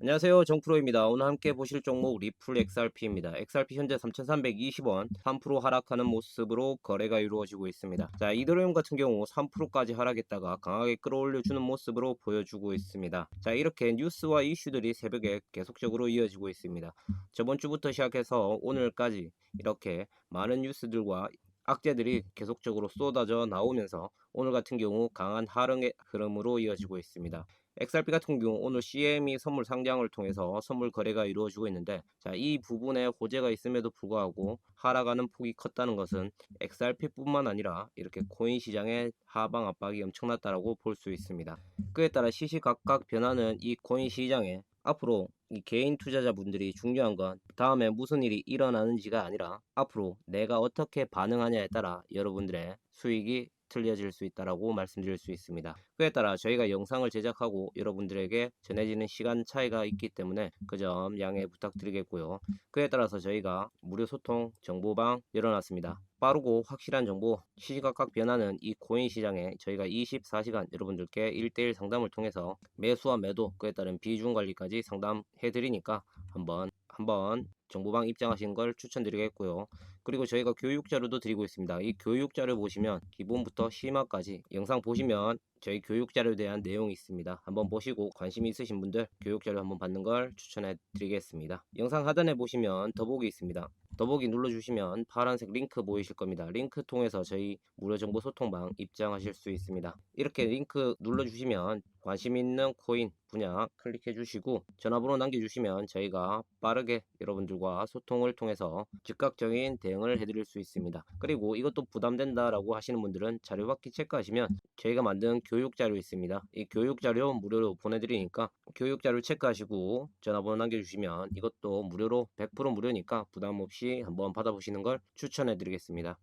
안녕하세요 정프로입니다. 오늘 함께 보실 종목 리플 XRP입니다. XRP 현재 3,320원 3% 하락하는 모습으로 거래가 이루어지고 있습니다. 자 이더리움 같은 경우 3%까지 하락했다가 강하게 끌어올려주는 모습으로 보여주고 있습니다. 자 이렇게 뉴스와 이슈들이 새벽에 계속적으로 이어지고 있습니다. 저번 주부터 시작해서 오늘까지 이렇게 많은 뉴스들과 악재들이 계속적으로 쏟아져 나오면서 오늘 같은 경우 강한 하락의 흐름으로 이어지고 있습니다. XRP 같은 경우 오늘 CME 선물 상장을 통해서 선물 거래가 이루어지고 있는데 자, 이 부분에 호재가 있음에도 불구하고 하락하는 폭이 컸다는 것은 XRP뿐만 아니라 이렇게 코인 시장의 하방 압박이 엄청났다라고 볼 수 있습니다. 그에 따라 시시각각 변하는 이 코인 시장에 앞으로 이 개인 투자자분들이 중요한 건 다음에 무슨 일이 일어나는지가 아니라 앞으로 내가 어떻게 반응하냐에 따라 여러분들의 수익이 틀려질 수 있다라고 말씀드릴 수 있습니다. 그에 따라 저희가 영상을 제작하고 여러분들에게 전해지는 시간 차이가 있기 때문에 그 점 양해 부탁드리겠고요. 그에 따라서 저희가 무료 소통 정보방 열어놨습니다. 빠르고 확실한 정보, 시시각각 변하는 이 코인 시장에 저희가 24시간 여러분들께 1대1 상담을 통해서 매수와 매도, 그에 따른 비중 관리까지 상담해 드리니까 한번 한번 정보방 입장하시는 걸 추천드리겠고요. 그리고 저희가 교육 자료도 드리고 있습니다. 이 교육 자료 보시면 기본부터 심화까지 영상 보시면 저희 교육 자료에 대한 내용이 있습니다. 한번 보시고 관심 있으신 분들 교육 자료 한번 받는 걸 추천해 드리겠습니다. 영상 하단에 보시면 더보기 있습니다. 더보기 눌러주시면 파란색 링크 보이실 겁니다. 링크 통해서 저희 무료 정보 소통방 입장하실 수 있습니다. 이렇게 링크 눌러주시면 관심 있는 코인 분야 클릭해 주시고 전화번호 남겨주시면 저희가 빠르게 여러분들과 소통을 통해서 즉각적인 대응을 해드릴 수 있습니다. 그리고 이것도 부담된다라고 하시는 분들은 자료 받기 체크하시면 저희가 만든 교육 자료 있습니다. 이 교육 자료 무료로 보내드리니까 교육 자료 체크하시고 전화번호 남겨주시면 이것도 무료로 100% 무료니까 부담 없이 한번 받아보시는 걸 추천해 드리겠습니다.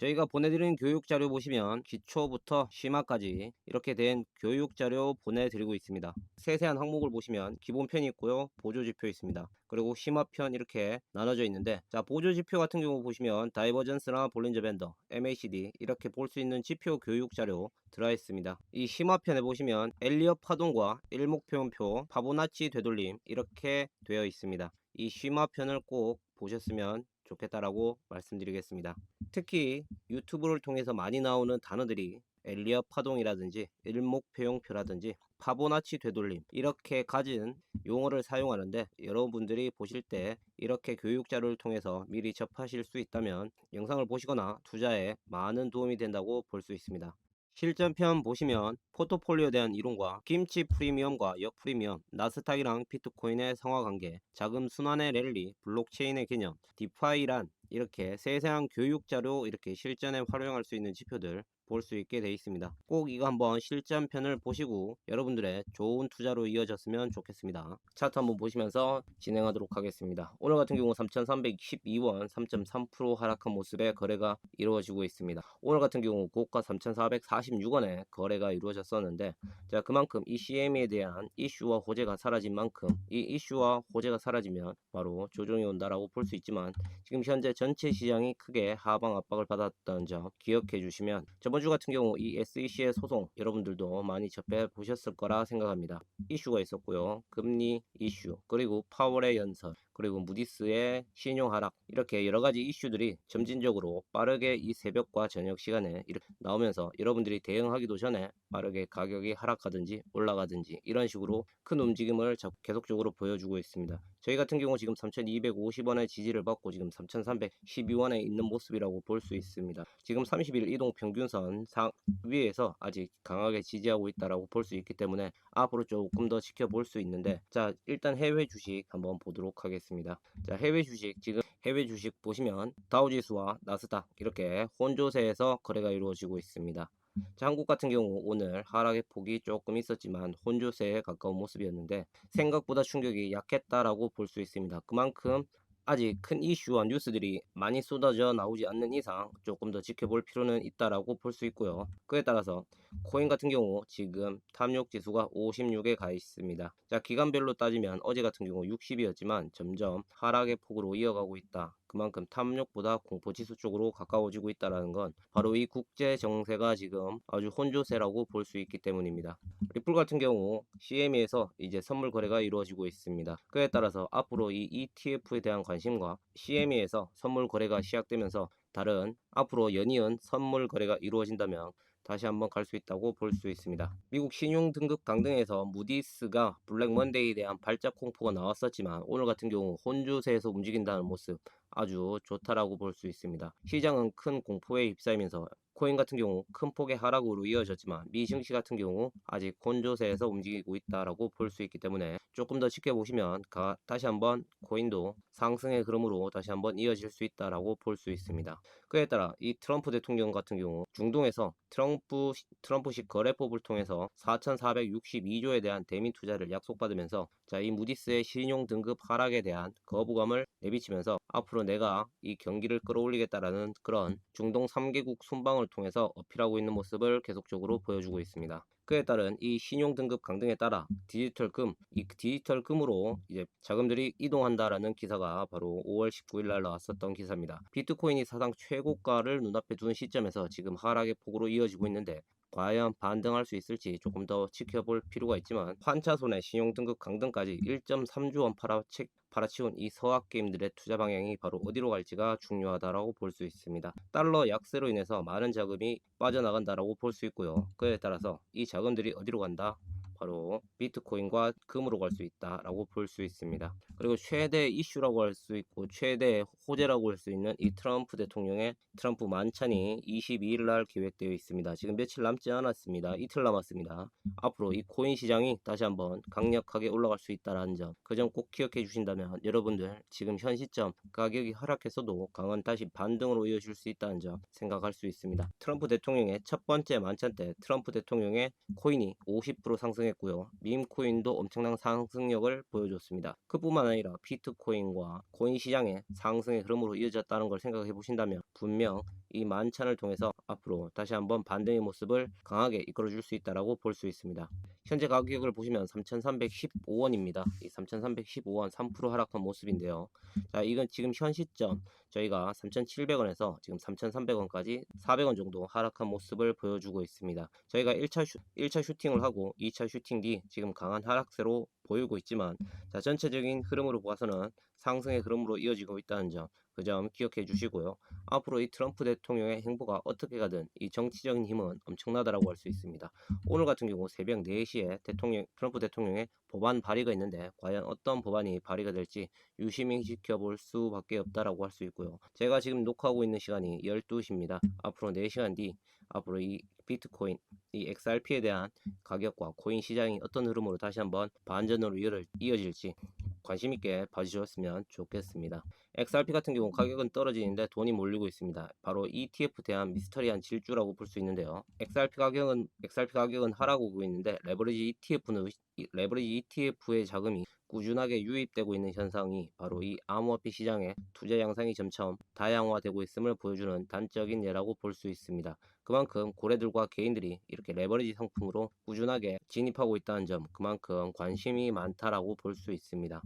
저희가 보내드리는 교육 자료 보시면 기초부터 심화까지 이렇게 된 교육 자료 보내드리고 있습니다. 세세한 항목을 보시면 기본편이 있고요. 보조지표 있습니다. 그리고 심화편 이렇게 나눠져 있는데 자 보조지표 같은 경우 보시면 다이버전스나 볼린저 밴더, MACD 이렇게 볼 수 있는 지표 교육 자료 들어 있습니다. 이 심화편에 보시면 엘리엇 파동과 일목표현표, 파보나치 되돌림 이렇게 되어 있습니다. 이 심화편을 꼭 보셨으면 좋겠다라고 말씀드리겠습니다. 특히 유튜브를 통해서 많이 나오는 단어들이 엘리엇 파동이라든지 일목표용표라든지 파보나치 되돌림 이렇게 가진 용어를 사용하는데 여러분들이 보실 때 이렇게 교육 자료를 통해서 미리 접하실 수 있다면 영상을 보시거나 투자에 많은 도움이 된다고 볼 수 있습니다. 실전편 보시면 포트폴리오에 대한 이론과 김치 프리미엄과 역 프리미엄, 나스닥이랑 비트코인의 상하관계, 자금 순환의 랠리, 블록체인의 개념, 디파이란 이렇게 세세한 교육 자료 이렇게 실전에 활용할 수 있는 지표들 볼 수 있게 되어 있습니다. 꼭 이거 한번 실전편을 보시고 여러분들의 좋은 투자로 이어졌으면 좋겠습니다. 차트 한번 보시면서 진행하도록 하겠습니다. 오늘 같은 경우 3,312원 3.3% 하락한 모습의 거래가 이루어지고 있습니다. 오늘 같은 경우 고가 3,446원에 거래가 이루어졌었는데 자 그만큼 이 CM에 대한 이슈와 호재가 사라진 만큼 이 이슈와 호재가 사라지면 바로 조정이 온다라고 볼 수 있지만 지금 현재 전체 시장이 크게 하방 압박을 받았던 점 기억해 주시면 저번 주 같은 경우 이 SEC의 소송 여러분들도 많이 접해 보셨을 거라 생각합니다. 이슈가 있었고요. 금리 이슈 그리고 파월의 연설 그리고 무디스의 신용 하락 이렇게 여러 가지 이슈들이 점진적으로 빠르게 이 새벽과 저녁 시간에 나오면서 여러분들이 대응하기도 전에 빠르게 가격이 하락하든지 올라가든지 이런 식으로 큰 움직임을 계속적으로 보여주고 있습니다. 저희 같은 경우 지금 3,250원의 지지를 받고 지금 3,312원에 있는 모습이라고 볼 수 있습니다. 지금 30일 이동 평균선 상 위에서 아직 강하게 지지하고 있다라고 볼 수 있기 때문에 앞으로 조금 더 지켜볼 수 있는데 자 일단 해외 주식 한번 보도록 하겠습니다. 자 해외 주식 지금 해외 주식 보시면 다우지수와 나스닥 이렇게 혼조세에서 거래가 이루어지고 있습니다. 자, 한국 같은 경우 오늘 하락의 폭이 조금 있었지만 혼조세에 가까운 모습이었는데 생각보다 충격이 약했다라고 볼 수 있습니다. 그만큼 아직 큰 이슈와 뉴스들이 많이 쏟아져 나오지 않는 이상 조금 더 지켜볼 필요는 있다라고 볼 수 있고요. 그에 따라서 코인 같은 경우 지금 탐욕 지수가 56에 가 있습니다. 자, 기간별로 따지면 어제 같은 경우 60이었지만 점점 하락의 폭으로 이어가고 있다. 그만큼 탐욕보다 공포지수 쪽으로 가까워지고 있다는 건 바로 이 국제 정세가 지금 아주 혼조세라고 볼 수 있기 때문입니다. 리플 같은 경우 CME에서 이제 선물 거래가 이루어지고 있습니다. 그에 따라서 앞으로 이 ETF에 대한 관심과 CME에서 선물 거래가 시작되면서 다른 앞으로 연이은 선물 거래가 이루어진다면 다시 한번 갈 수 있다고 볼 수 있습니다. 미국 신용 등급 강등에서 무디스가 블랙 먼데이에 대한 발작 공포가 나왔었지만 오늘 같은 경우 혼조세에서 움직인다는 모습 아주 좋다라고 볼 수 있습니다. 시장은 큰 공포에 휩싸이면서 코인 같은 경우 큰 폭의 하락으로 이어졌지만 미 증시 같은 경우 아직 혼조세에서 움직이고 있다라고 볼 수 있기 때문에 조금 더 지켜보시면 가- 다시 한번 코인도 상승의 흐름으로 다시 한번 이어질 수 있다라고 볼 수 있습니다. 그에 따라 이 트럼프 대통령 같은 경우 중동에서 트럼프 트럼프식 거래법을 통해서 4,462조에 대한 대미 투자를 약속받으면서 자 이 무디스의 신용 등급 하락에 대한 거부감을 내비치면서 앞으로 내가 이 경기를 끌어올리겠다라는 그런 중동 3개국 순방을 통해서 어필하고 있는 모습을 계속적으로 보여주고 있습니다. 그에 따른 이 신용 등급 강등에 따라 디지털 금, 이 디지털 금으로 이제 자금들이 이동한다라는 기사가 바로 5월 19일 날 나왔었던 기사입니다. 비트코인이 사상 최고가를 눈앞에 둔 시점에서 지금 하락의 폭으로 이어지고 있는데 과연 반등할 수 있을지 조금 더 지켜볼 필요가 있지만 환차손의 신용 등급 강등까지 1.3조 원 팔아치, 팔아치운 이 서학 게임들의 투자 방향이 바로 어디로 갈지가 중요하다라고 볼 수 있습니다. 달러 약세로 인해서 많은 자금이 빠져나간다라고 볼 수 있고요. 그에 따라서 이 자금들이 어디로 간다? 바로 비트코인과 금으로 갈 수 있다라고 볼 수 있습니다. 그리고 최대 이슈라고 할 수 있고 최대 호재라고 할 수 있는 이 트럼프 대통령의 트럼프 만찬이 22일 날 계획되어 있습니다. 지금 며칠 남지 않았습니다. 이틀 남았습니다. 앞으로 이 코인 시장이 다시 한번 강력하게 올라갈 수 있다라는 점, 그 점 꼭 기억해 주신다면 여러분들 지금 현 시점 가격이 하락했어도 강한 다시 반등으로 이어질 수 있다는 점 생각할 수 있습니다. 트럼프 대통령의 첫 번째 만찬 때 트럼프 대통령의 코인이 50% 상승 했고요. 밈 코인도 엄청난 상승력을 보여줬습니다. 그뿐만 아니라 비트코인과 코인 시장의 상승의 흐름으로 이어졌다는 걸 생각해 보신다면 분명 이 만찬을 통해서 앞으로 다시 한번 반등의 모습을 강하게 이끌어줄 수 있다라고 볼 수 있습니다. 현재 가격을 보시면 3,315원입니다. 이 3,315원 3% 하락한 모습인데요. 자, 이건 지금 현 시점 저희가 3,700원에서 지금 3,300원까지 400원 정도 하락한 모습을 보여주고 있습니다. 저희가 1차, 슈, 1차 슈팅을 하고 2차 슈팅 뒤 지금 강한 하락세로 보이고 있지만 자, 전체적인 흐름으로 봐서는 상승의 흐름으로 이어지고 있다는 점, 그 점 기억해 주시고요. 앞으로 이 트럼프 대통령의 행보가 어떻게 가든 이 정치적인 힘은 엄청나다라고 할 수 있습니다. 오늘 같은 경우 새벽 4시에 대통령 트럼프 대통령의 법안 발의가 있는데 과연 어떤 법안이 발의가 될지 유심히 지켜볼 수밖에 없다라고 할 수 있고요. 제가 지금 녹화하고 있는 시간이 12시입니다. 앞으로 4시간 뒤 앞으로 이 비트코인, 이 XRP에 대한 가격과 코인 시장이 어떤 흐름으로 다시 한번 반전으로 이어질지 관심 있게 봐주셨으면 좋겠습니다. XRP 같은 경우 가격은 떨어지는데 돈이 몰리고 있습니다. 바로 ETF 대한 미스터리한 질주라고 볼 수 있는데요. XRP 가격은 XRP 가격은 하락하고 있는데 레버리지 ETF는 레버리지 ETF의 자금이 꾸준하게 유입되고 있는 현상이 바로 이 암호화폐 시장의 투자 양상이 점점 다양화되고 있음을 보여주는 단적인 예라고 볼 수 있습니다. 그만큼 고래들과 개인들이 이렇게 레버리지 상품으로 꾸준하게 진입하고 있다는 점, 그만큼 관심이 많다라고 볼 수 있습니다.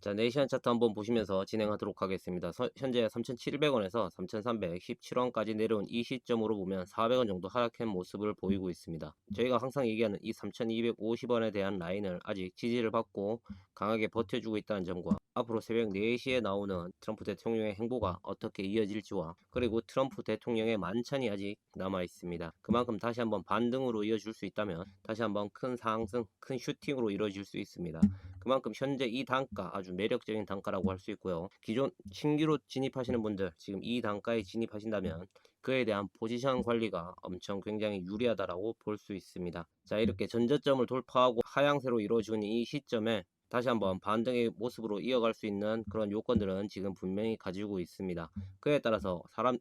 자, 네이션 차트 한번 보시면서 진행하도록 하겠습니다. 서- 현재 3,700원에서 3,317원까지 내려온 이 시점으로 보면 400원 정도 하락한 모습을 보이고 있습니다. 저희가 항상 얘기하는 이 3,250원에 대한 라인을 아직 지지를 받고 강하게 버텨주고 있다는 점과 앞으로 새벽 4시에 나오는 트럼프 대통령의 행보가 어떻게 이어질지와 그리고 트럼프 대통령의 만찬이 아직 남아 있습니다. 그만큼 다시 한번 반등으로 이어질 수 있다면 다시 한번 큰 상승, 큰 슈팅으로 이루어질 수 있습니다. 그만큼 현재 이 단가 아주 매력적인 단가라고 할 수 있고요. 기존 신규로 진입하시는 분들 지금 이 단가에 진입하신다면 그에 대한 포지션 관리가 엄청 굉장히 유리하다라고 볼 수 있습니다. 자 이렇게 전저점을 돌파하고 하향세로 이루어지는 이 시점에 다시 한번 반등의 모습으로 이어갈 수 있는 그런 요건들은 지금 분명히 가지고 있습니다. 그에 따라서 사람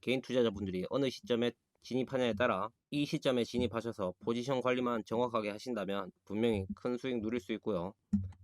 개인 투자자분들이 어느 시점에 진입하냐에 따라 이 시점에 진입하셔서 포지션 관리만 정확하게 하신다면 분명히 큰 수익 누릴 수 있고요.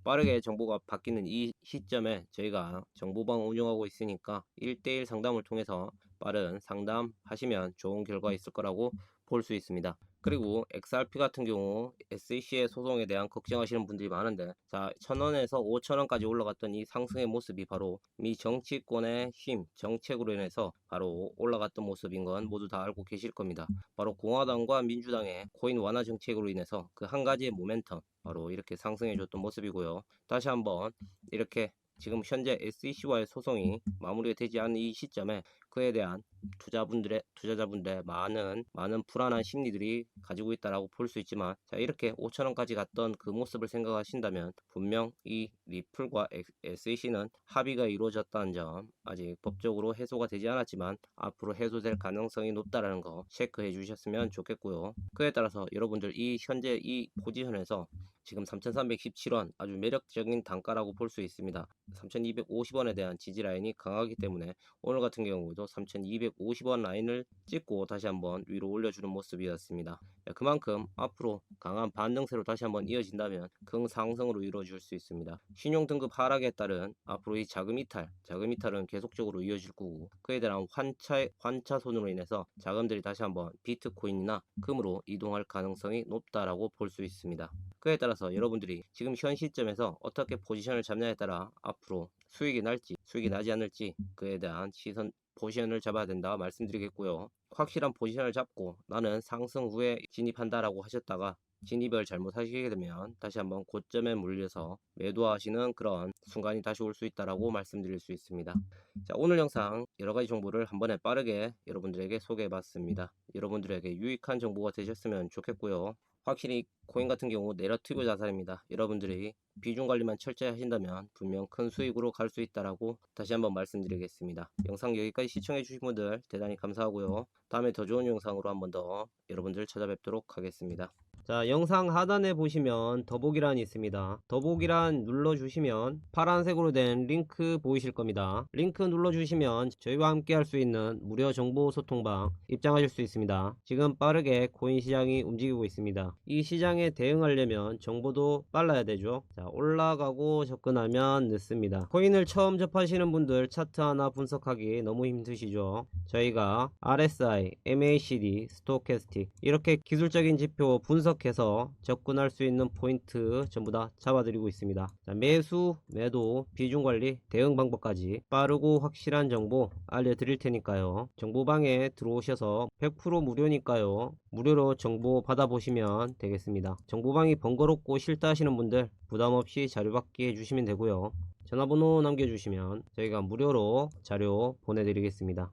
빠르게 정보가 바뀌는 이 시점에 저희가 정보방 운영하고 있으니까 1대1 상담을 통해서 빠른 상담하시면 좋은 결과 있을 거라고 볼 수 있습니다. 그리고 XRP 같은 경우 SEC의 소송에 대한 걱정하시는 분들이 많은데 자 1000원에서 5000원까지 올라갔던 이 상승의 모습이 바로 미 정치권의 힘 정책으로 인해서 바로 올라갔던 모습인 건 모두 다 알고 계실 겁니다. 바로 공화당과 민주당의 코인 완화 정책으로 인해서 그 한 가지의 모멘텀 바로 이렇게 상승해 줬던 모습이고요. 다시 한번 이렇게 지금 현재 SEC와의 소송이 마무리가 되지 않은 이 시점에 그에 대한 투자분들의 투자자분들의 많은 많은 불안한 심리들이 가지고 있다라고 볼 수 있지만 자 이렇게 5천 원까지 갔던 그 모습을 생각하신다면 분명 이 리플과 SEC는 합의가 이루어졌다는 점 아직 법적으로 해소가 되지 않았지만 앞으로 해소될 가능성이 높다라는 거 체크해 주셨으면 좋겠고요. 그에 따라서 여러분들 이 현재 이 포지션에서 지금 3,317원 아주 매력적인 단가라고 볼 수 있습니다. 3,250원에 대한 지지 라인이 강하기 때문에 오늘 같은 경우도 3,250원 라인을 찍고 다시 한번 위로 올려주는 모습이었습니다. 그만큼 앞으로 강한 반등세로 다시 한번 이어진다면 긍상승으로 이루어질 수 있습니다. 신용 등급 하락에 따른 앞으로 이 자금 이탈, 자금 이탈은 계속적으로 이어질 거고 그에 대한 환차 환차손으로 인해서 자금들이 다시 한번 비트코인이나 금으로 이동할 가능성이 높다라고 볼 수 있습니다. 그에 따라서 여러분들이 지금 현 시점에서 어떻게 포지션을 잡냐에 따라 앞으로 수익이 날지 수익이 나지 않을지 그에 대한 시선 포지션을 잡아야 된다 말씀드리겠고요. 확실한 포지션을 잡고 나는 상승 후에 진입한다라고 하셨다가 진입을 잘못하시게 되면 다시 한번 고점에 물려서 매도하시는 그런 순간이 다시 올 수 있다라고 말씀드릴 수 있습니다. 자, 오늘 영상 여러 가지 정보를 한 번에 빠르게 여러분들에게 소개해 봤습니다. 여러분들에게 유익한 정보가 되셨으면 좋겠고요. 확실히 코인 같은 경우 내러티브 자산입니다. 여러분들이 비중 관리만 철저히 하신다면 분명 큰 수익으로 갈 수 있다라고 다시 한번 말씀드리겠습니다. 영상 여기까지 시청해 주신 분들 대단히 감사하고요. 다음에 더 좋은 영상으로 한 번 더 여러분들 찾아뵙도록 하겠습니다. 자 영상 하단에 보시면 더보기란이 있습니다. 더보기란 눌러주시면 파란색으로 된 링크 보이실 겁니다. 링크 눌러주시면 저희와 함께 할 수 있는 무료 정보 소통방 입장하실 수 있습니다. 지금 빠르게 코인 시장이 움직이고 있습니다. 이 시장에 대응하려면 정보도 빨라야 되죠. 자 올라가고 접근하면 늦습니다. 코인을 처음 접하시는 분들 차트 하나 분석하기 너무 힘드시죠? 저희가 RSI, MACD, 스토캐스틱 이렇게 기술적인 지표 분석 분석해서 접근할 수 있는 포인트 전부 다 잡아드리고 있습니다. 자, 매수, 매도, 비중 관리, 대응 방법까지 빠르고 확실한 정보 알려드릴 테니까요. 정보방에 들어오셔서 100% 무료니까요. 무료로 정보 받아보시면 되겠습니다. 정보방이 번거롭고 싫다 하시는 분들 부담없이 자료 받기 해주시면 되고요. 전화번호 남겨주시면 저희가 무료로 자료 보내드리겠습니다.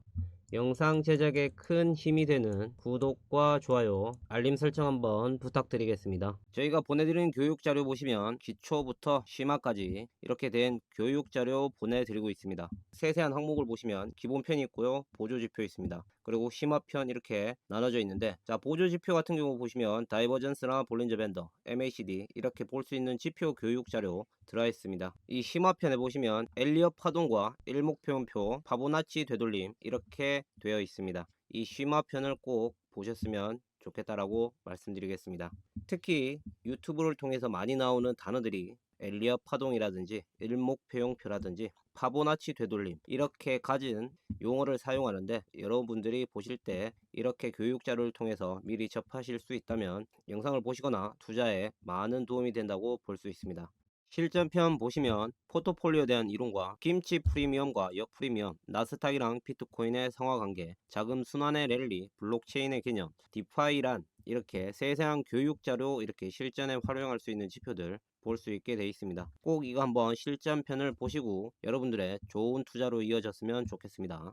영상 제작에 큰 힘이 되는 구독과 좋아요, 알림 설정 한번 부탁드리겠습니다. 저희가 보내드리는 교육 자료 보시면 기초부터 심화까지 이렇게 된 교육 자료 보내드리고 있습니다. 세세한 항목을 보시면 기본편이 있고요, 보조지표 있습니다. 그리고 심화편 이렇게 나눠져 있는데 자 보조 지표 같은 경우 보시면 다이버전스나 볼린저 밴더, MACD 이렇게 볼 수 있는 지표 교육 자료 들어 있습니다. 이 심화편에 보시면 엘리엇 파동과 일목표현표, 파보나치 되돌림 이렇게 되어 있습니다. 이 심화편을 꼭 보셨으면 좋겠다라고 말씀드리겠습니다. 특히 유튜브를 통해서 많이 나오는 단어들이 엘리엇 파동이라든지 일목표용표라든지 파보나치 되돌림 이렇게 가진 용어를 사용하는데 여러분들이 보실 때 이렇게 교육 자료를 통해서 미리 접하실 수 있다면 영상을 보시거나 투자에 많은 도움이 된다고 볼 수 있습니다. 실전편 보시면 포트폴리오에 대한 이론과 김치 프리미엄과 역 프리미엄, 나스닥이랑 비트코인의 상하관계, 자금 순환의 랠리, 블록체인의 개념, 디파이란 이렇게 세세한 교육 자료 이렇게 실전에 활용할 수 있는 지표들 볼 수 있게 되어 있습니다. 꼭 이거 한번 실전편을 보시고 여러분들의 좋은 투자로 이어졌으면 좋겠습니다.